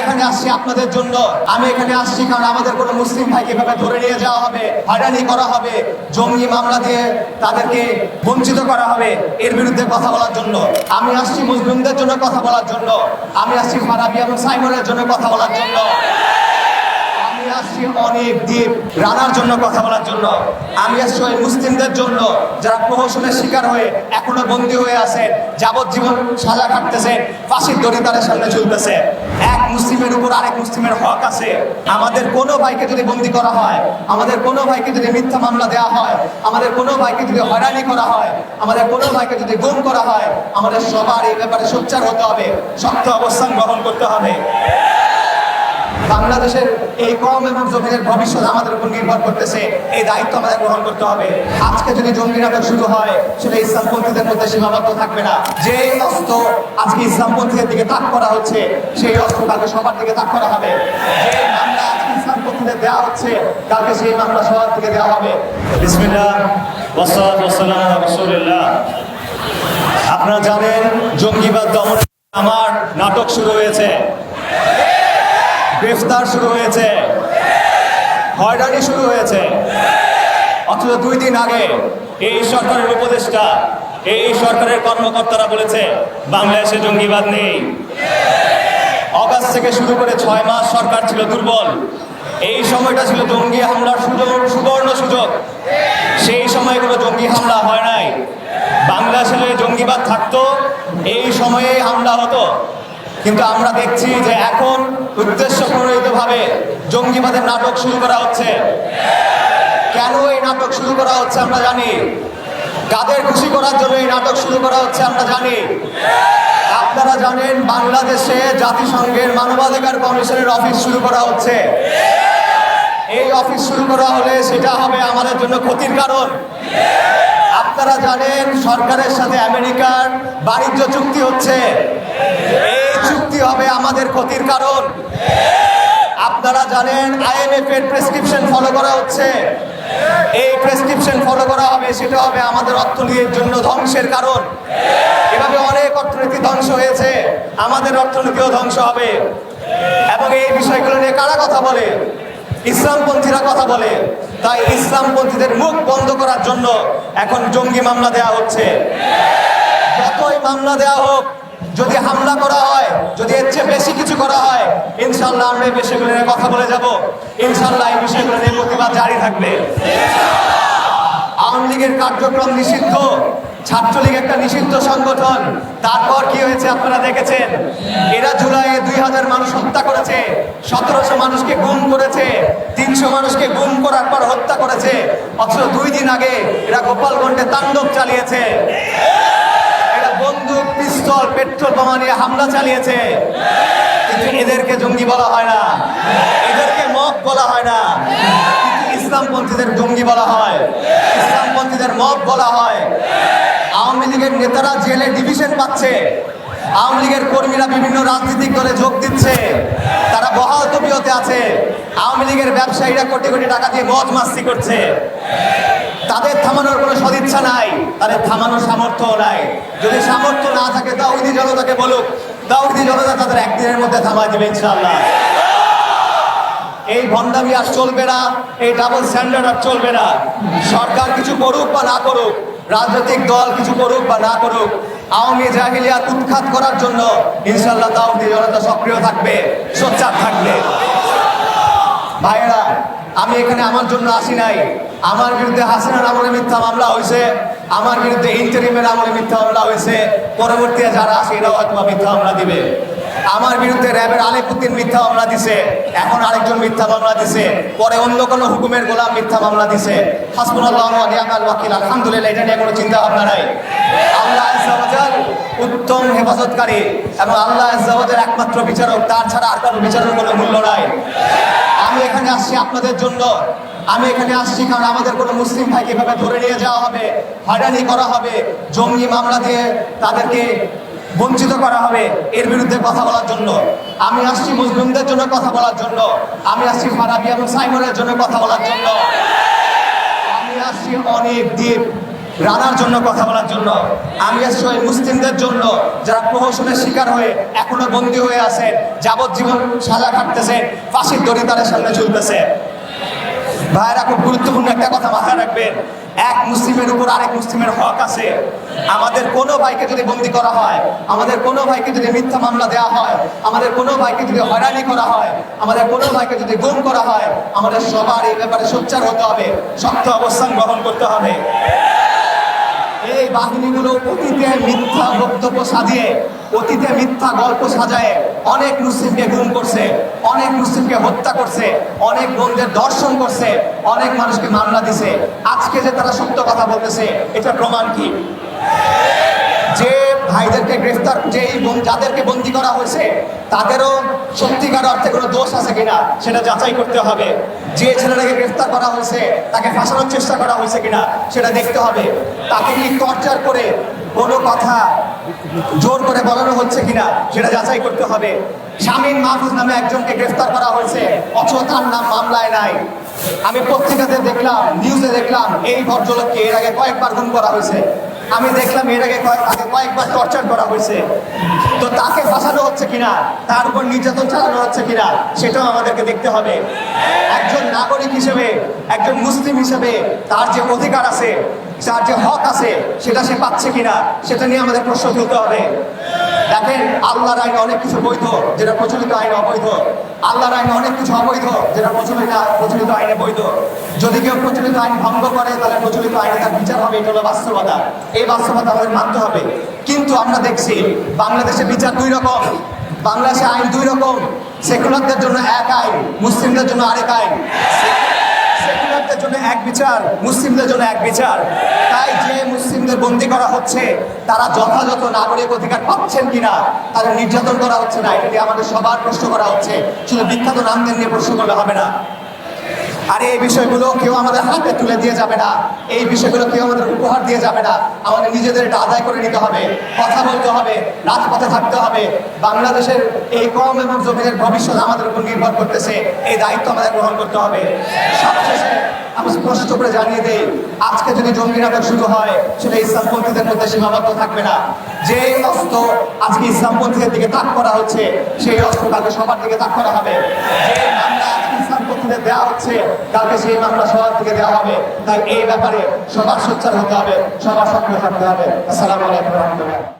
এখানে আসছি আপনাদের জন্য। আমি এখানে আসছি কারণ আমাদের কোনো মুসলিম ভাইকে এভাবে ধরে নিয়ে যাওয়া হবে হয়রানি করা হবে, জঙ্গি মামলা দিয়ে তাদেরকে বঞ্চিত করা হবে এর বিরুদ্ধে কথা বলার জন্য। আমি আসছি মুসলিমদের জন্য কথা বলার জন্য। আমি আসছি ফারাবি এবং সাইমনের জন্য কথা বলার জন্য। আসছি অনেক দ্বীপ রানার জন্য, কথা বলার জন্য। আমি আসছি ওই মুসলিমদের জন্য যারা প্রহসনের শিকার হয়ে এখনও বন্দী হয়ে আছে, যাবজ্জীবন সাজা কাটতেছে, ফাঁসির দড়ি তাদের সামনে ঝুলতেছে। এক মুসলিমের উপর আরেক মুসলিমের হক আছে। আমাদের কোনো ভাইকে যদি বন্দী করা হয়, আমাদের কোনো ভাইকে যদি মিথ্যা মামলা দেওয়া হয়, আমাদের কোনো ভাইকে যদি হয়রানি করা হয়, আমাদের কোনো ভাইকে যদি গুম করা হয়, আমাদের সবার এই ব্যাপারে সোচ্চার হতে হবে, শক্ত অবস্থান গ্রহণ করতে হবে। বাংলাদেশের এই কম এবং জমিনের ভবিষ্যৎ আমাদের উপর নির্ভর করতেছে। এই দায়িত্ব আমাদের গ্রহণ করতে হবে। আজকে যদি জঙ্গি নাটক শুরু হয়, সেটা ইসলামপন্থীদের মধ্যে সীমাবদ্ধ থাকবে না। যে অস্ত্র আজকে ইসলামপন্থীদের দিকে তাক করা হচ্ছে, সেই অস্ত্র কালকে সবার দিকে তাক করা হবে। ইসলামপন্থীদের দেওয়া হচ্ছে, কালকে সেই মামলা সবার দিকে দেওয়া হবে। আপনারা জানেন জঙ্গিবাদ দমন আমার নাটক শুরু হয়েছে। গ্রেফতার শুরু হয়েছে। হয়রানি শুরু হয়েছে। অথচ দুই দিন আগে এই সরকারের উপদেষ্টা, এই সরকারের কর্মকর্তারা বলেছে, বাংলাদেশে জঙ্গিবাদ নেই। অগাস্ট থেকে শুরু করে ছয় মাস সরকার ছিল দুর্বল। এই সময়টা ছিল জঙ্গি হামলার সুযোগ, সুবর্ণ সুযোগ। সেই সময় কোনো জঙ্গি হামলা হয় নাই। বাংলাদেশে জঙ্গিবাদ থাকতো, এই সময়ে হামলা হতো। কিন্তু আমরা দেখছি যে এখন উদ্দেশ্য প্রণোদিতভাবে জঙ্গিবাদের নাটক শুরু করা হচ্ছে। কেন এই নাটক শুরু করা হচ্ছে আমরা জানি। কাদের খুশি করার জন্য এই নাটক শুরু করা হচ্ছে আমরা জানি। আপনারা জানেন বাংলাদেশে জাতিসংঘের মানবাধিকার কমিশনের অফিস শুরু করা হচ্ছে। এই অফিস শুরু করা হলে সেটা হবে আমাদের জন্য ক্ষতির কারণ। আপনারা জানেন সরকারের সাথে আমেরিকার বাণিজ্য চুক্তি হচ্ছে। চুক্তি হবে আমাদের ক্ষতির কারণ। আপনারা জানেন আইএমএফ এর প্রেসক্রিপশন ফলো করা হচ্ছে। এই প্রেসক্রিপশন ফলো করা হবে, সেটা হবে আমাদের অর্থনীতির জন্য ধ্বংসের কারণ। এভাবে অনেক অর্থনীতি ধ্বংস হয়েছে, আমাদের অর্থনীতিও ধ্বংস হবে। এবং এই বিষয়গুলো নিয়ে কারা কথা বলে? ইসলামপন্থীরা কথা বলে। তাই ইসলামপন্থীদের মুখ বন্ধ করার জন্য এখন জঙ্গি মামলা দেয়া হচ্ছে। যতই মামলা দেওয়া হোক যদি হামলা করা হয়, যদি এর চেয়ে বেশি কিছু করা হয় ইনশাল্লাহ আমরা এই বিষয়গুলো নিয়ে কথা বলে যাব। ইনশাল্লাহ এই বিষয়গুলো নিয়ে প্রতিবাদ জারি থাকবে। আওয়ামী লীগের কার্যক্রম নিষিদ্ধ, ছাত্রলীগ একটা নিষিদ্ধ সংগঠন। তারপর কি হয়েছে আপনারা দেখেছেন? এরা জুলাইয়ে দুই হাজার মানুষ হত্যা করেছে, সতেরোশো মানুষকে গুম করেছে, তিনশো মানুষকে গুম করার পর হত্যা করেছে। অথচ দুই দিন আগে এরা গোপালগঞ্জে তাণ্ডব চালিয়েছে। বন্দুক পিস্তল পেট্রোল বোমা নিয়ে হামলা চালিয়েছে। কিন্তু এদেরকে জঙ্গি বলা হয় না। এদেরকে মব বলা হয় না। ইসলামপন্থীদের জঙ্গি বলা হয়। ইসলামপন্থীদের মগ বলা হয়। আওয়ামী লীগের নেতারা জেলে ডিভিশন পাচ্ছে। আওয়ামী লীগের কর্মীরা বিভিন্ন রাজনৈতিক দলে যোগ দিচ্ছে। তারা বহাল তবিয়তে আছে। আওয়ামী লীগের ব্যবসায়ীরা কোটি কোটি টাকা দিয়ে মজ মাস্তি করছে। তাদের থামানোর কোনো সদিচ্ছা নাই। তাদের থামানোর সামর্থ্য নাই। যদি সামর্থ্য না থাকে, দাউদি জনতাকে বলুক। দাউদি জনতা তাদের একদিনের মধ্যে থামায় দেবে ইনশাআল্লাহ। এই ভণ্ডামি আর চলবে না। এই ডাবল স্ট্যান্ডার্ড আর চলবে না। সরকার কিছু করুক বা না করুক রাজনৈতিক দল কিছু করুক বা না করুক, আওয়ামী জাহিলিয়াত উৎখাত করার জন্য ইনশাল্লাহ দাউদি জনতা সক্রিয় থাকবে, সোচ্চার থাকবে। ভাইয়েরা, আমি এখানে আমার জন্য আসি নাই। আমার বিরুদ্ধে হাসিনার আমলে মিথ্যা মামলা হয়েছে, আমার বিরুদ্ধে ইন্টারিমের আমলে মিথ্যা মামলা হয়েছে পরবর্তী যারা আসে এরাও হয়তো মিথ্যা মামলা দিবে। আমার বিরুদ্ধে র্যাবের আলেকুদ্দিন মিথ্যা মামলা দিছে, এখন আরেকজন মিথ্যা মামলা দিছে, পরে অন্য কোনো হুকুমের গোলাম মিথ্যা মামলা দিছে। আলহামদুলিল্লাহ, এটা নিয়ে কোনো চিন্তা ভাবনা নাই। আল্লাহ উত্তম হেফাজতকারী এবং আল্লাহ আজ্জাওয়াজের একমাত্র বিচারক, তার ছাড়া আর কারও বিচারের কোনো মূল্য নাই। আমি এখানে আসছি আপনাদের জন্য। আমি এখানে আসছি কারণ আমাদের কোনো মুসলিম ভাইকে এভাবে ধরে নিয়ে যাওয়া হবে, হয়রানি করা হবে, জঙ্গি মামলা দিয়ে তাদেরকে বঞ্চিত করা হবে এর বিরুদ্ধে কথা বলার জন্য। আমি আসছি মুসলিমদের জন্য কথা বলার জন্য। আমি আসছি ফারাবি এবং সাইমনের জন্য কথা বলার জন্য। আমি আসছি অনেক দ্বীপ রানার জন্য কথা বলার জন্য। আমি আসছি ওই মুসলিমদের জন্য যারা প্রহসনের শিকার হয়ে এখনও বন্দী হয়ে আছেন যাবজ্জীবন সাজা কাটতেছেন ফাঁসির দড়ি তাদের সামনে ঝুলতেছে। ভাইয়েরা খুব গুরুত্বপূর্ণ একটা কথা মাথায় রাখবেন। এক মুসলিমের উপর আরেক মুসলিমের হক আছে। আমাদের কোনো ভাইকে যদি বন্দি করা হয়, আমাদের কোনো ভাইকে যদি মিথ্যা মামলা দেওয়া হয়, আমাদের কোনো ভাইকে যদি হয়রানি করা হয়, আমাদের কোনো ভাইকে যদি গুম করা হয়, আমাদের সবার এই ব্যাপারে সোচ্চার হতে হবে, শক্ত অবস্থান গ্রহণ করতে হবে। এই বাহিনীগুলো অতীতে মিথ্যা বক্তব্য সাজিয়ে, অতীতে মিথ্যা গল্প সাজায় অনেক মুসলিমকে গুম করছে, অনেক মুসলিমকে হত্যা করছে, অনেক বোনদের দর্শন করছে, অনেক মানুষকে মামলা দিছে। আজকে যে তারা সত্য কথা বলতেছে, এটা প্রমাণ কি? যে ভাইদেরকে গ্রেফতার, যে এই যাদেরকে বন্দি করা হয়েছে, তাদেরও সত্যিকার অর্থে কোনো দোষ আছে কিনা, সেটা যাচাই করতে হবে। যে ছেলেটাকে গ্রেফতার করা হয়েছে, তাকে ফাঁসানোর চেষ্টা করা হয়েছে কিনা, সেটা দেখতে হবে। তাকে কি টর্চার করে কোনো কথা জোর করে বলানো হচ্ছে কিনা সেটা যাচাই করতে হবে। শামীম মাহফুজ নামে একজনকে গ্রেফতার করা হয়েছে, অথচ তার নাম মামলায় নাই। আমি পত্রিকাতে দেখলাম, নিউজে দেখলাম, এই ভদ্রলোককে এর আগে কয়েকবার গুম করা হয়েছে। আমি দেখলাম এর আগে কয়েক আগে কয়েকবার টর্চার করা হয়েছে। তো তাকে ফাঁসানো হচ্ছে কিনা, তার উপর নির্যাতন চালানো হচ্ছে কিনা, সেটাও আমাদেরকে দেখতে হবে। একজন নাগরিক হিসেবে, একজন মুসলিম হিসেবে তার যে অধিকার আছে তার যে হক আছে, সেটা সে পাচ্ছে কিনা, সেটা নিয়ে আমাদের প্রশ্ন তুলতে হবে। দেখেন, আল্লাহর আইনে অনেক কিছু বৈধ যেটা প্রচলিত আইনে অবৈধ। আল্লাহর আইনে অনেক কিছু অবৈধ যেটা প্রচলিত প্রচলিত আইনে বৈধ। যদি কেউ প্রচলিত আইন ভঙ্গ করে, তাহলে প্রচলিত আইনে তার বিচার হবে, এটা হলো বাস্তবতা। এই বাস্তবতা আমাদের মানতে হবে। কিন্তু আমরা দেখছি, বাংলাদেশে বিচার দুই রকম। বাংলাদেশে আইন দুই রকম। সেকুলারদের জন্য এক আইন, মুসলিমদের জন্য আরেক আইন। সেকুলারদের জন্য এক বিচার, মুসলিমদের জন্য এক বিচার। তাই যে মুসলিমদের বন্দি করা হচ্ছে, তারা যথাযথ নাগরিক অধিকার পাচ্ছেন কিনা, তাদের নির্যাতন করা হচ্ছে না, এটা আমাদের সবার প্রশ্ন করা হচ্ছে। শুধু বিখ্যাত নামদের নিয়ে প্রশ্ন করলে হবে না। আর এই বিষয়গুলো কেউ আমাদের হাতে তুলে দিয়ে যাবে না। এই বিষয়গুলো কেউ আমাদের উপহার দিয়ে যাবে না। আমাদের নিজেদের এটা আদায় করে নিতে হবে, কথা বলতে হবে, রাজপথে থাকতে হবে। বাংলাদেশের এই কম এবং জমিনের ভবিষ্যৎ আমাদের উপর নির্ভর করতেছে। এই দায়িত্ব আমাদের গ্রহণ করতে হবে। সবশেষে আমি স্পষ্ট করে জানিয়ে দেই, আজকে যদি জঙ্গি নাটক শুরু হয়, সেটা ইসলামপন্থীদের মধ্যে সীমাবদ্ধ থাকবে না। যে অস্ত্র আজকে ইসলামপন্থীদের দিকে তাক করা হচ্ছে, সেই অস্ত্র কালকে সবার দিকে তাক করা হবে। যে আজকে দেওয়া হচ্ছে তাকে সেই মামলা সবার থেকে দেওয়া হবে। তাই এই ব্যাপারে সবার সোচ্চার হতে হবে, সবার সক্রিয় থাকতে হবে। আসসালামু আলাইকুম রহমতুল্লাহ।